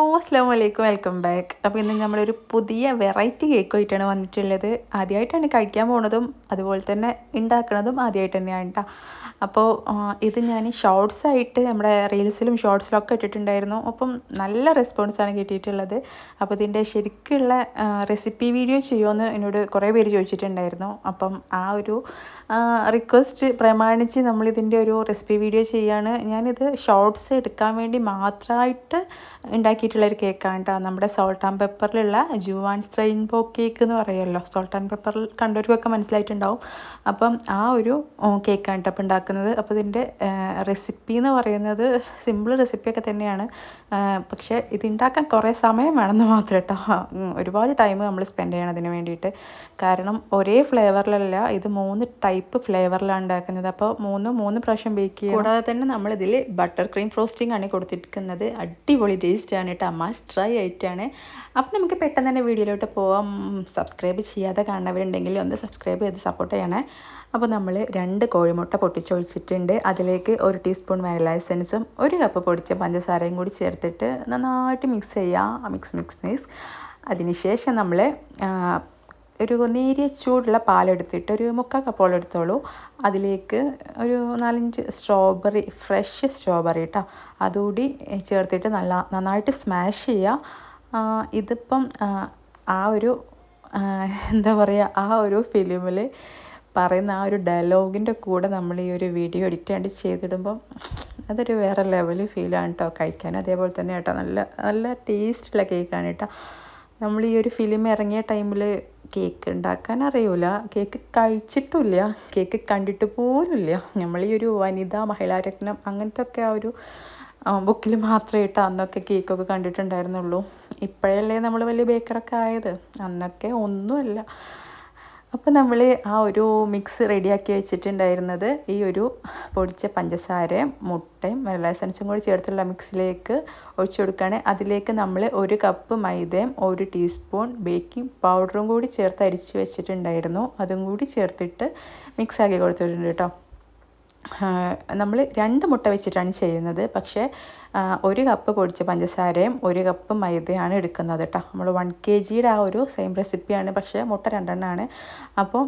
അസ്സാം വലൈക്കും welcome back. അപ്പോൾ ഇന്ന് നമ്മളൊരു പുതിയ വെറൈറ്റി കേക്കുമായിട്ടാണ് വന്നിട്ടുള്ളത്. ആദ്യമായിട്ടാണ് കഴിക്കാൻ പോണതും അതുപോലെ തന്നെ ഉണ്ടാക്കുന്നതും ആദ്യമായിട്ട് തന്നെയാണ് കേട്ടോ അപ്പോൾ ഇത് ഞാൻ ഷോർട്സ് ആയിട്ട് നമ്മുടെ റീൽസിലും ഷോർട്സിലൊക്കെ ഇട്ടിട്ടുണ്ടായിരുന്നു. അപ്പം നല്ല റെസ്പോൺസാണ് കിട്ടിയിട്ടുള്ളത്. അപ്പോൾ ഇതിന്റെ ശരിക്കുള്ള റെസിപ്പി വീഡിയോ ചെയ്യുമെന്ന് എന്നോട് കുറേ പേര് ചോദിച്ചിട്ടുണ്ടായിരുന്നു. അപ്പം ആ ഒരു റിക്വസ്റ്റ് പ്രമാണിച്ച് നമ്മളിതിന്റെ ഒരു റെസിപ്പി വീഡിയോ ചെയ്യാണ്. ഞാനിത് ഷോർട്സ് എടുക്കാൻ വേണ്ടി മാത്രമായിട്ട് ഉണ്ടാക്കിയിട്ടുള്ളൊരു കേക്കാണ് കേട്ടോ നമ്മുടെ സോൾട്ട് ആൻഡ് പെപ്പറിലുള്ള ജുവാൻ സ്ട്രെയിൻ പോ കേക്ക് എന്ന് പറയുമല്ലോ സോൾട്ട് ആൻഡ് പെപ്പറിൽ കണ്ടവർക്കൊക്കെ മനസ്സിലായിട്ടുണ്ടാവും. അപ്പം ആ ഒരു കേക്കാണ് കേട്ടോ അപ്പോൾ ഉണ്ടാക്കുന്നത്. അപ്പോൾ ഇതിന്റെ റെസിപ്പി എന്ന് പറയുന്നത് സിമ്പിൾ റെസിപ്പിയൊക്കെ തന്നെയാണ്. പക്ഷേ ഇത് ഉണ്ടാക്കാൻ കുറേ സമയം വേണമെന്ന് മാത്രം കേട്ടോ ഒരുപാട് ടൈം നമ്മൾ സ്പെൻഡ് ചെയ്യണം അതിന് വേണ്ടിയിട്ട്. കാരണം ഒരേ ഫ്ലേവറിലല്ല ഇത് മൂന്ന് ടൈപ്പ് ഫ്ലേവറിലാണ് ഉണ്ടാക്കുന്നത്. അപ്പോൾ മൂന്ന് മൂന്ന് പ്രാവശ്യം ബേക്ക് ചെയ്യും കൂടാതെ തന്നെ നമ്മളിതിൽ ബട്ടർ ക്രീം ഫ്രോസ്റ്റിംഗ് ആണ് കൊടുത്തിരിക്കുന്നത്. അടിപൊളി ടേസ്റ്റ് ആണ് കേട്ടോ മസ്റ്റ് ട്രൈ ആയിട്ടാണ്. അപ്പം നമുക്ക് പെട്ടെന്ന് തന്നെ വീഡിയോയിലോട്ട് പോവാം. സബ്സ്ക്രൈബ് ചെയ്യാതെ കാണുന്നവരുണ്ടെങ്കിൽ ഒന്ന് സബ്സ്ക്രൈബ് ചെയ്ത് സപ്പോർട്ട് ചെയ്യണേ. അപ്പോൾ നമ്മൾ രണ്ട് കോഴിമുട്ട പൊട്ടിച്ചൊഴിച്ചിട്ടുണ്ട്. അതിലേക്ക് ഒരു ടീസ്പൂൺ വാനില എസൻസും ഒരു കപ്പ് പൊടിച്ച പഞ്ചസാരയും കൂടി ചേർത്തിട്ട് നന്നായിട്ട് മിക്സ് ചെയ്യുക മിക്സ് മിക്സ് മിക്സ് അതിനുശേഷം നമ്മൾ ഒരു നേരിയ ചൂടുള്ള പാലെടുത്തിട്ട് ഒരു മുക്കാൽ കപ്പോളം എടുത്തോളൂ. അതിലേക്ക് ഒരു നാലഞ്ച് സ്ട്രോബെറി ഫ്രഷ് സ്ട്രോബെറി കേട്ടോ അതുകൂടി ചേർത്തിട്ട് നല്ല നന്നായിട്ട് സ്മാഷ് ചെയ്യുക ഇതിപ്പം ആ ഒരു എന്താ പറയുക ആ ഒരു ഫിലിമിൽ പറയുന്ന ആ ഒരു ഡയലോഗിന്റെ കൂടെ നമ്മൾ ഈ ഒരു വീഡിയോ എഡിറ്റ് ആയിട്ട് ചെയ്തിടുമ്പം അതൊരു വേറെ ലെവൽ ഫീലാണ് കേട്ടോ കഴിക്കാൻ. അതേപോലെ തന്നെ കേട്ടോ നല്ല നല്ല ടേസ്റ്റുള്ള കേക്കാണ് കേട്ടോ നമ്മൾ ഈ ഒരു ഫിലിം ഇറങ്ങിയ ടൈമിൽ കേക്ക് ഉണ്ടാക്കാൻ അറിയൂല. കേക്ക് കഴിച്ചിട്ടില്ല. കേക്ക് കണ്ടിട്ട് പോലുമില്ല നമ്മൾ ഈ ഒരു വനിതാ മഹിളാരത്നം അങ്ങനത്തെ ഒക്കെ ആ ഒരു ബുക്കിൽ മാത്രമേ ഇട്ട അന്നൊക്കെ കേക്കൊക്കെ കണ്ടിട്ടുണ്ടായിരുന്നുള്ളൂ. ഇപ്പോഴല്ലേ നമ്മൾ വലിയ ബേക്കറൊക്കെ ആയത്? അന്നൊക്കെ ഒന്നുമല്ല. അപ്പോൾ നമ്മൾ ആ ഒരു മിക്സ് റെഡിയാക്കി വെച്ചിട്ടുണ്ടായിരുന്നത് ഈ ഒരു പൊടിച്ച പഞ്ചസാരയും മുട്ടയും വെള്ള എസൻസും കൂടി ചേർത്തുള്ള മിക്സിലേക്ക് ഒഴിച്ചു കൊടുക്കുകയാണ്. അതിലേക്ക് നമ്മൾ ഒരു കപ്പ് മൈദയും ഒരു ടീസ്പൂൺ ബേക്കിംഗ് പൗഡറും കൂടി ചേർത്ത് അരിച്ച് വെച്ചിട്ടുണ്ടായിരുന്നു. അതും കൂടി ചേർത്തിട്ട് മിക്സ് ആക്കി കൊടുത്തിട്ടുണ്ട് കേട്ടോ. നമ്മൾ രണ്ട് മുട്ട വെച്ചിട്ടാണ് ചെയ്യുന്നത്. പക്ഷേ ഒരു കപ്പ് പൊടിച്ച പഞ്ചസാരയും ഒരു കപ്പ് മൈദയാണ് എടുക്കുന്നത് കേട്ടോ നമ്മൾ വൺ കെ ജിയുടെ ആ ഒരു സെയിം റെസിപ്പിയാണ് പക്ഷേ മുട്ട രണ്ടെണ്ണമാണ് അപ്പം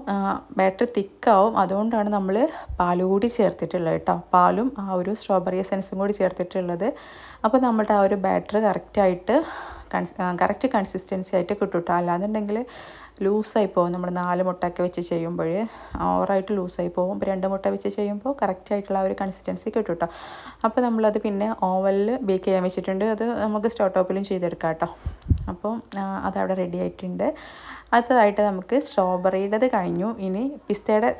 ബാറ്റർ തിക്കാവും അതുകൊണ്ടാണ് നമ്മൾ പാൽ കൂടി ചേർത്തിട്ടുള്ളത് കേട്ടോ പാലും ആ ഒരു സ്ട്രോബെറി എസൻസും കൂടി ചേർത്തിട്ടുള്ളത്. അപ്പോൾ നമ്മുടെ ആ ഒരു ബാറ്റർ കറക്റ്റായിട്ട് കൺസ് കറക്റ്റ് കൺസിസ്റ്റൻസി ആയിട്ട് കിട്ടും കേട്ടോ അല്ലാന്നുണ്ടെങ്കിൽ ലൂസായി പോകും. നമ്മൾ നാല് മുട്ടയൊക്കെ വെച്ച് ചെയ്യുമ്പോൾ ഓവറായിട്ട് ലൂസായി പോകും. രണ്ട് മുട്ട വെച്ച് ചെയ്യുമ്പോൾ കറക്റ്റ് ആയിട്ടുള്ള ഒരു കൺസിസ്റ്റൻസി കിട്ടും കേട്ടോ അപ്പോൾ നമ്മളത് പിന്നെ ഓവലിൽ ബേക്ക് ചെയ്യാൻ വെച്ചിട്ടുണ്ട്. അത് നമുക്ക് സ്റ്റോ ടോപ്പിലും ചെയ്തെടുക്കാം കേട്ടോ അപ്പം അതവിടെ റെഡി ആയിട്ടുണ്ട്. അടുത്തതായിട്ട് നമുക്ക് സ്ട്രോബെറിയുടേത് കഴിഞ്ഞു. ഇനി പിസ്തയുടെ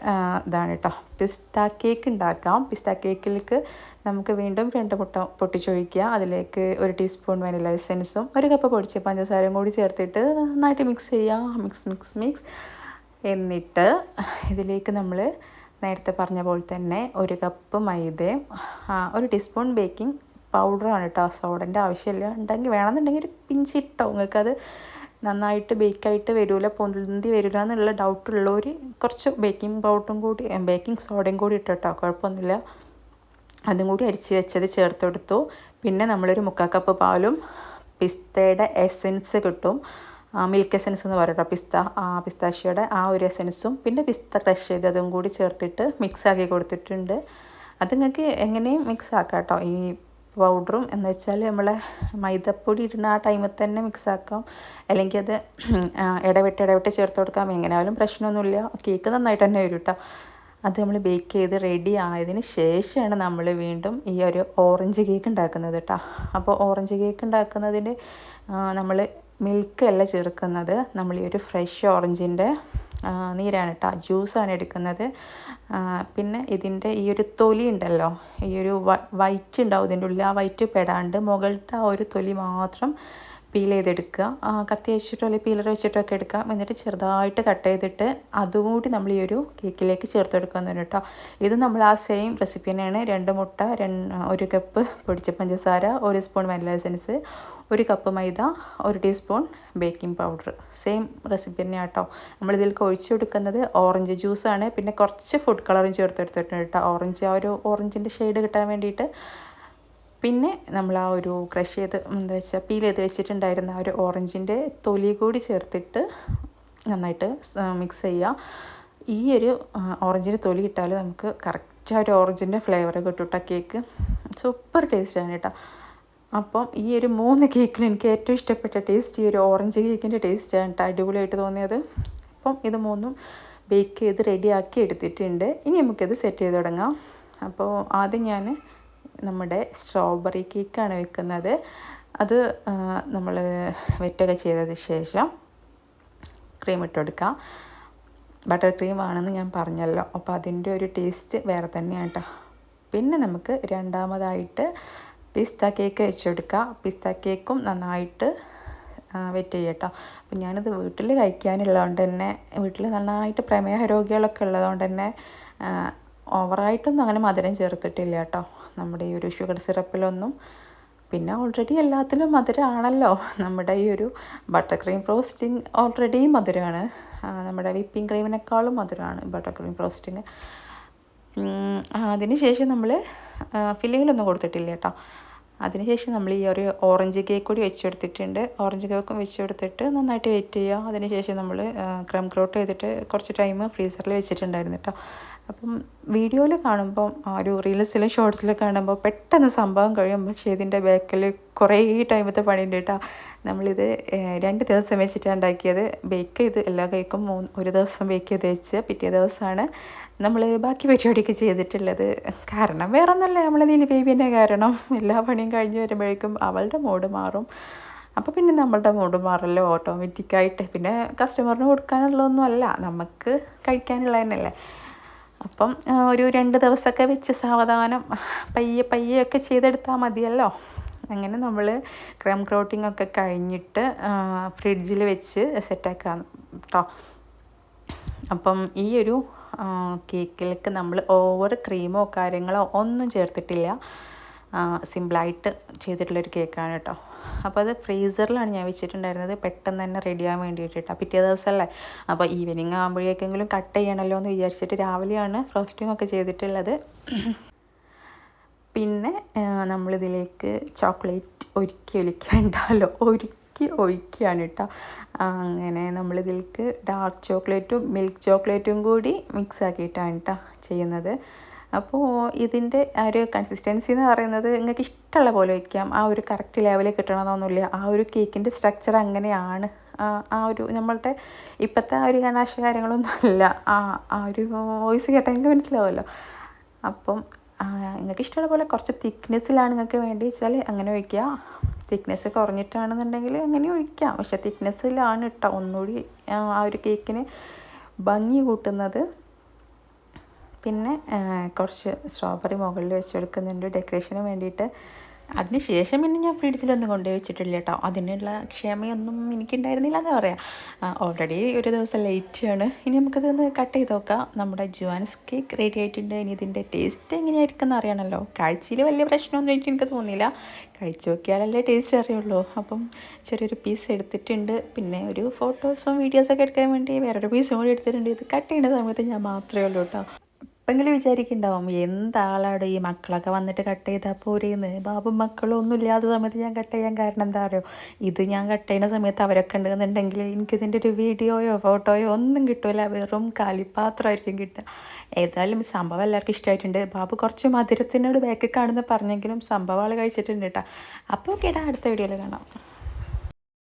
ഇതാണ് കേട്ടോ പിസ്ത കേക്ക് ഉണ്ടാക്കാം. പിസ്ത കേക്കിലേക്ക് നമുക്ക് വീണ്ടും രണ്ട് മുട്ട പൊട്ടിച്ചൊഴിക്കുക. അതിലേക്ക് ഒരു ടീസ്പൂൺ വനില എസെൻസും ഒരു കപ്പ് പൊടിച്ച പഞ്ചസാരയും കൂടി ചേർത്തിട്ട് നന്നായിട്ട് മിക്സ് ചെയ്യുക. മിക്സ് മിക്സ് മിക്സ് എന്നിട്ട് ഇതിലേക്ക് നമ്മൾ നേരത്തെ പറഞ്ഞ പോലെ തന്നെ ഒരു കപ്പ് മൈദയും ഒരു ടീസ്പൂൺ ബേക്കിംഗ് പൗഡറാണ് കേട്ടോ സോഡന്റെ ആവശ്യമില്ല. ഉണ്ടെങ്കിൽ വേണമെന്നുണ്ടെങ്കിൽ ഒരു പിഞ്ചിട്ടോ നിങ്ങൾക്കത് നന്നായിട്ട് ബേക്കായിട്ട് വരില്ല പൊന്തി വരില്ല എന്നുള്ള ഡൗട്ടുള്ളവർ കുറച്ച് ബേക്കിംഗ് പൗഡറും കൂടി ബേക്കിംഗ് സോഡയും കൂടി ഇട്ടോ കുഴപ്പമൊന്നുമില്ല. അതും കൂടി അരിച്ച് വെച്ചത് ചേർത്തെടുത്തു പിന്നെ നമ്മളൊരു മുക്കാൽ കപ്പ് പാലും പിസ്തയുടെ എസെൻസ് കിട്ടും. മിൽക്ക് എസെൻസ് എന്ന് പറയട്ടോ പിസ്ത ആ പിസ്താഷ്യയുടെ ആ ഒരു എസെൻസും പിന്നെ പിസ്ത ക്രഷ് ചെയ്തതും കൂടി ചേർത്തിട്ട് മിക്സ് ആക്കി കൊടുത്തിട്ടുണ്ട്. അത് നിങ്ങൾക്ക് എങ്ങനെയും മിക്സ് ആക്കാം കേട്ടോ ഈ പൗഡറും എന്ന് വെച്ചാൽ നമ്മളെ മൈദപ്പൊടി ഇടുന്ന ആ ടൈമിൽ തന്നെ മിക്സാക്കാം അല്ലെങ്കിൽ അത് ഇടവിട്ട് ഇടവിട്ട് ചേർത്ത് കൊടുക്കാം. എങ്ങനെയാലും പ്രശ്നമൊന്നുമില്ല. കേക്ക് നന്നായിട്ട് തന്നെ വരും കേട്ടോ അത് നമ്മൾ ബേക്ക് ചെയ്ത് റെഡി ആയതിന് ശേഷമാണ് നമ്മൾ വീണ്ടും ഈ ഒരു ഓറഞ്ച് കേക്ക് ഉണ്ടാക്കുന്നത് കേട്ടോ അപ്പോൾ ഓറഞ്ച് കേക്ക് ഉണ്ടാക്കുന്നതിന് നമ്മൾ മിൽക്ക് അല്ല ചേർക്കുന്നത്. നമ്മൾ ഈ ഒരു ഫ്രഷ് ഓറഞ്ചിന്റെ നീരാണ് കേട്ടോ ജ്യൂസാണ് എടുക്കുന്നത്. പിന്നെ ഇതിന്റെ ഈ ഒരു തൊലി ഉണ്ടല്ലോ. ഈ ഒരു വൈറ്റ് ഉണ്ടാവും. ഇതിന്റെ ഉള്ളിൽ ആ വൈറ്റ് പെടാണ്ട് മുകളിലത്തെ ആ ഒരു തൊലി മാത്രം പീൽ ചെയ്തെടുക്കുക. കത്തി വെച്ചിട്ടോ അല്ലെങ്കിൽ പീലർ വെച്ചിട്ടോ ഒക്കെ എടുക്കാം എന്നിട്ട് ചെറുതായിട്ട് കട്ട് ചെയ്തിട്ട് അതുകൂടി നമ്മൾ ഈ ഒരു കേക്കിലേക്ക് ചേർത്ത് കൊടുക്കുന്നത് കേട്ടോ. ഇത് നമ്മൾ ആ സെയിം റെസിപ്പി തന്നെയാണ്. രണ്ട് മുട്ട ഒരു കപ്പ് പൊടിച്ച പഞ്ചസാര ഒരു സ്പൂൺ വനില എസൻസ് ഒരു കപ്പ് മൈദ ഒരു teaspoon baking powder same recipe തന്നെയാണ് കേട്ടോ. നമ്മളിതിലേക്ക് ഒഴിച്ചു കൊടുക്കുന്നത് ഓറഞ്ച് ജ്യൂസാണ് പിന്നെ കുറച്ച് ഫുഡ് കളറും ചേർത്തെടുത്തിട്ടുണ്ട് കേട്ടോ. ഓറഞ്ച് ആ ഒരു ഓറഞ്ചിന്റെ ഷെയ്ഡ് കിട്ടാൻ വേണ്ടിയിട്ട് പിന്നെ നമ്മൾ ആ ഒരു ക്രഷ് ചെയ്ത് എന്താ വെച്ചാൽ പീൽ ചെയ്ത് വെച്ചിട്ടുണ്ടായിരുന്ന ആ ഒരു ഓറഞ്ചിന്റെ തൊലി കൂടി ചേർത്തിട്ട് നന്നായിട്ട് മിക്സ് ചെയ്യുക ഈ ഒരു ഓറഞ്ചിന്റെ തൊലി ഇട്ടാൽ നമുക്ക് കറക്റ്റ് ആ ഒരു ഓറഞ്ചിന്റെ ഫ്ലേവർ കിട്ടും കേട്ടോ കേക്ക് സൂപ്പർ ടേസ്റ്റാണ് കേട്ടോ അപ്പം ഈ ഒരു മൂന്ന് കേക്കിൽ എനിക്ക് ഏറ്റവും ഇഷ്ടപ്പെട്ട ടേസ്റ്റ് ഈ ഒരു ഓറഞ്ച് കേക്കിന്റെ ടേസ്റ്റാണ് കേട്ടോ അടിപൊളിയായിട്ട് തോന്നിയത്. അപ്പം ഇത് മൂന്നും ബേക്ക് ചെയ്ത് റെഡിയാക്കി എടുത്തിട്ടുണ്ട്. ഇനി നമുക്കിത് സെറ്റ് ചെയ്ത് തുടങ്ങാം. അപ്പോൾ ആദ്യം ഞാൻ നമ്മുടെ സ്ട്രോബെറി കേക്കാണ് വെക്കുന്നത്. അത് നമ്മൾ വെറ്റൊക്കെ ചെയ്തതിന് ശേഷം ക്രീം ഇട്ട് ബട്ടർ ക്രീം ആണെന്ന് ഞാൻ പറഞ്ഞല്ലോ. അപ്പോൾ അതിന്റെ ഒരു ടേസ്റ്റ് വേറെ തന്നെയാണ് കേട്ടോ പിന്നെ നമുക്ക് രണ്ടാമതായിട്ട് പിസ്ത കേക്ക് വെച്ച് കൊടുക്കുക പിസ്ത കേക്കും നന്നായിട്ട് വെയിറ്റ് ചെയ്യട്ടോ അപ്പം ഞാനിത് വീട്ടിൽ കഴിക്കാനുള്ളതുകൊണ്ട് തന്നെ വീട്ടിൽ നന്നായിട്ട് പ്രമേഹ രോഗികളൊക്കെ ഉള്ളതുകൊണ്ട് തന്നെ ഓവറായിട്ടൊന്നും അങ്ങനെ മധുരം ചേർത്തിട്ടില്ല കേട്ടോ. നമ്മുടെ ഈ ഒരു ഷുഗർ സിറപ്പിലൊന്നും പിന്നെ ഓൾറെഡി എല്ലാത്തിലും മധുരമാണല്ലോ നമ്മുടെ ഈ ഒരു ബട്ടർ ക്രീം ഫ്രോസ്റ്റിംഗ് ഓൾറെഡി മധുരമാണ് നമ്മുടെ വിപ്പിംഗ് ക്രീമിനേക്കാളും മധുരമാണ് ബട്ടർ ക്രീം ഫ്രോസ്റ്റിങ് അതിന് ശേഷം നമ്മൾ ഫില്ലിങ്ങിലൊന്നും കൊടുത്തിട്ടില്ല കേട്ടോ. അതിനുശേഷം നമ്മൾ ഈ ഒരു ഓറഞ്ച് കേക്ക് കൂടി വെച്ച് കൊടുത്തിട്ടുണ്ട് ഓറഞ്ച് കേക്കും വെച്ച് കൊടുത്തിട്ട് നന്നായിട്ട് വെയിറ്റ് ചെയ്യുക. അതിനുശേഷം നമ്മൾ ക്രം ക്രോട്ട് ചെയ്തിട്ട് കുറച്ച് ടൈം ഫ്രീസറിൽ വെച്ചിട്ടുണ്ടായിരുന്നു കേട്ടോ. അപ്പം വീഡിയോയിൽ കാണുമ്പോൾ ഒരു റീൽസിലും ഷോർട്സിലും കാണുമ്പോൾ പെട്ടെന്ന് സംഭവം കഴിയും. പക്ഷേ ഇതിന്റെ ബാക്കിൽ കുറേ ടൈമത്തെ പണിയുണ്ട് കേട്ടോ. നമ്മളിത് രണ്ട് ദിവസം വെച്ചിട്ടാണ് ഉണ്ടാക്കിയത്. ബേക്ക് ചെയ്ത് എല്ലാ കൈക്കും മൂന്ന് ഒരു ദിവസം ബേക്ക് ചെയ്ത് വെച്ച് പിറ്റേ ദിവസമാണ് നമ്മൾ ബാക്കി പരിപാടിയൊക്കെ ചെയ്തിട്ടുള്ളത്. കാരണം വേറെ ഒന്നല്ല നമ്മളെ നീലി ബേബിന്റെ കാരണം. എല്ലാ പണിയും കഴിഞ്ഞ് വരുമ്പോഴേക്കും അവളുടെ മൂഡ് മാറും. അപ്പോൾ പിന്നെ നമ്മളുടെ മൂഡ് മാറല്ലോ. ഓട്ടോമാറ്റിക്കായിട്ട്. പിന്നെ കസ്റ്റമറിന് കൊടുക്കാനുള്ളതൊന്നും അല്ല. നമുക്ക് കഴിക്കാനുള്ള തന്നെയല്ലേ അപ്പം ഒരു രണ്ട് ദിവസമൊക്കെ വെച്ച് സാവധാനം പയ്യെ പയ്യെ ചെയ്തെടുത്താൽ മതിയല്ലോ. അങ്ങനെ നമ്മൾ ക്രം ക്രോട്ടിംഗ് ഒക്കെ കഴിഞ്ഞിട്ട് ഫ്രിഡ്ജിൽ വെച്ച് സെറ്റാക്കാം കേട്ടോ അപ്പം ഈ ഒരു കേക്കിലേക്ക് നമ്മൾ ഓവർ ക്രീമോ കാര്യങ്ങളോ ഒന്നും ചേർത്തിട്ടില്ല. സിമ്പിളായിട്ട് ചെയ്തിട്ടുള്ളൊരു കേക്കാണ് കേട്ടോ അപ്പോൾ അത് ഫ്രീസറിലാണ് ഞാൻ വെച്ചിട്ടുണ്ടായിരുന്നത്. പെട്ടെന്ന് തന്നെ റെഡിയാകാൻ വേണ്ടിയിട്ട്. വേണ്ടിയിട്ടിട്ട് പിറ്റേ ദിവസമല്ലേ അപ്പോൾ ഈവനിങ് ആകുമ്പോഴേക്കെങ്കിലും കട്ട് ചെയ്യണമല്ലോ എന്ന് വിചാരിച്ചിട്ട് രാവിലെയാണ് ഫ്രോസ്റ്റിംഗ് ഒക്കെ ചെയ്തിട്ടുള്ളത്. പിന്നെ നമ്മളിതിലേക്ക് ചോക്ലേറ്റ് ഒരുക്കി ഒലിക്കണ്ടല്ലോ ഒരുക്കി ഒഴിക്കുകയാണ് കേട്ടോ അങ്ങനെ നമ്മളിതിലേക്ക് ഡാർക്ക് ചോക്ലേറ്റും മിൽക്ക് ചോക്ലേറ്റും കൂടി മിക്സ് ആക്കിയിട്ടാണ് കേട്ടോ ചെയ്യുന്നത്. അപ്പോൾ ഇതിന്റെ ആ ഒരു കൺസിസ്റ്റൻസി എന്ന് പറയുന്നത് നിങ്ങൾക്ക് ഇഷ്ടമുള്ള പോലെ വയ്ക്കാം ആ ഒരു കറക്റ്റ് ലെവലിൽ കിട്ടണമെന്നൊന്നുമില്ല. ആ ഒരു കേക്കിന്റെ സ്ട്രക്ചർ അങ്ങനെയാണ്. ആ ഒരു നമ്മളുടെ ഇപ്പോഴത്തെ ആ ഒരു ഗണാശ കാര്യങ്ങളൊന്നും അല്ല. ആ ആ ഒരു വോയിസ് കേട്ടാൽ നിങ്ങൾക്ക് മനസ്സിലാവുമല്ലോ. അപ്പം നിങ്ങൾക്ക് ഇഷ്ടമുള്ള പോലെ കുറച്ച് തിക്നെസ്സിലാണ് നിങ്ങൾക്ക് വേണ്ടി വെച്ചാൽ അങ്ങനെ ഒഴിക്കുക. തിക്നെസ് കുറഞ്ഞിട്ടാണെന്നുണ്ടെങ്കിൽ അങ്ങനെ ഒഴിക്കാം. പക്ഷെ തിക്നെസ്സിലാണ് ഇട്ട ഒന്നുകൂടി ആ ഒരു കേക്കിന് ഭംഗി കൂട്ടുന്നത്. പിന്നെ കുറച്ച് സ്ട്രോബെറി മുകളിൽ വെച്ച് കൊടുക്കുന്നുണ്ട് ഡെക്കറേഷന് വേണ്ടിയിട്ട്. അതിന് ശേഷം പിന്നെ ഞാൻ ഫ്രിഡ്ജിലൊന്നും കൊണ്ടുപോയി വെച്ചിട്ടില്ല കേട്ടോ. അതിനുള്ള ക്ഷമയൊന്നും എനിക്കുണ്ടായിരുന്നില്ല എന്ന് പറയാ ഓൾറെഡി ഒരു ദിവസം ലേറ്റാണ് ഇനി നമുക്കിതൊന്ന് കട്ട് ചെയ്ത് നോക്കാം. നമ്മുടെ ജുവാൻസ് കേക്ക് റെഡി ആയിട്ടുണ്ട്. ഇനി ഇതിന്റെ ടേസ്റ്റ് എങ്ങനെയായിരിക്കും എന്ന് അറിയണമല്ലോ. കാഴ്ചയിൽ വലിയ പ്രശ്നമൊന്നും എനിക്ക് എനിക്ക് തോന്നിയില്ല. കഴിച്ചു നോക്കിയാലല്ലേ ടേസ്റ്റ് അറിയുള്ളൂ. അപ്പം ചെറിയൊരു പീസ് എടുത്തിട്ടുണ്ട്. പിന്നെ ഒരു ഫോട്ടോസും വീഡിയോസൊക്കെ എടുക്കാൻ വേണ്ടി വേറൊരു പീസും കൂടി എടുത്തിട്ടുണ്ട്. ഇത് കട്ട് ചെയ്യുന്ന സമയത്ത് ഞാൻ മാത്രമേ ഉള്ളൂ കേട്ടോ. നിങ്ങൾ വിചാരിക്കുന്നുണ്ടാവും എന്താളാണ് ഈ മക്കളൊക്കെ വന്നിട്ട് കട്ട് ചെയ്താൽ പോരേന്ന്? ബാബും മക്കളും ഒന്നും ഇല്ലാത്ത സമയത്ത് ഞാൻ കട്ട് ചെയ്യാൻ കാരണം എന്താ അറിയോ? ഇത് ഞാൻ കട്ട് ചെയ്യുന്ന സമയത്ത് അവരൊക്കെ ഉണ്ടെന്നുണ്ടെങ്കിൽ എനിക്കിതിന്റെ ഒരു വീഡിയോയോ ഫോട്ടോയോ ഒന്നും കിട്ടില്ല വെറും കാലിപ്പാത്രമായിരിക്കും കിട്ടുക. ഏതായാലും സംഭവം എല്ലാവർക്കും ഇഷ്ടമായിട്ടുണ്ട് ബാബു കുറച്ച് മധുരത്തിനോട് ബാക്കിൽ കാണുന്ന പറഞ്ഞെങ്കിലും സംഭവം ആൾ കഴിച്ചിട്ടുണ്ട് കേട്ടോ അപ്പോൾ കേട്ടാ അടുത്ത വീഡിയോയിൽ കാണാം.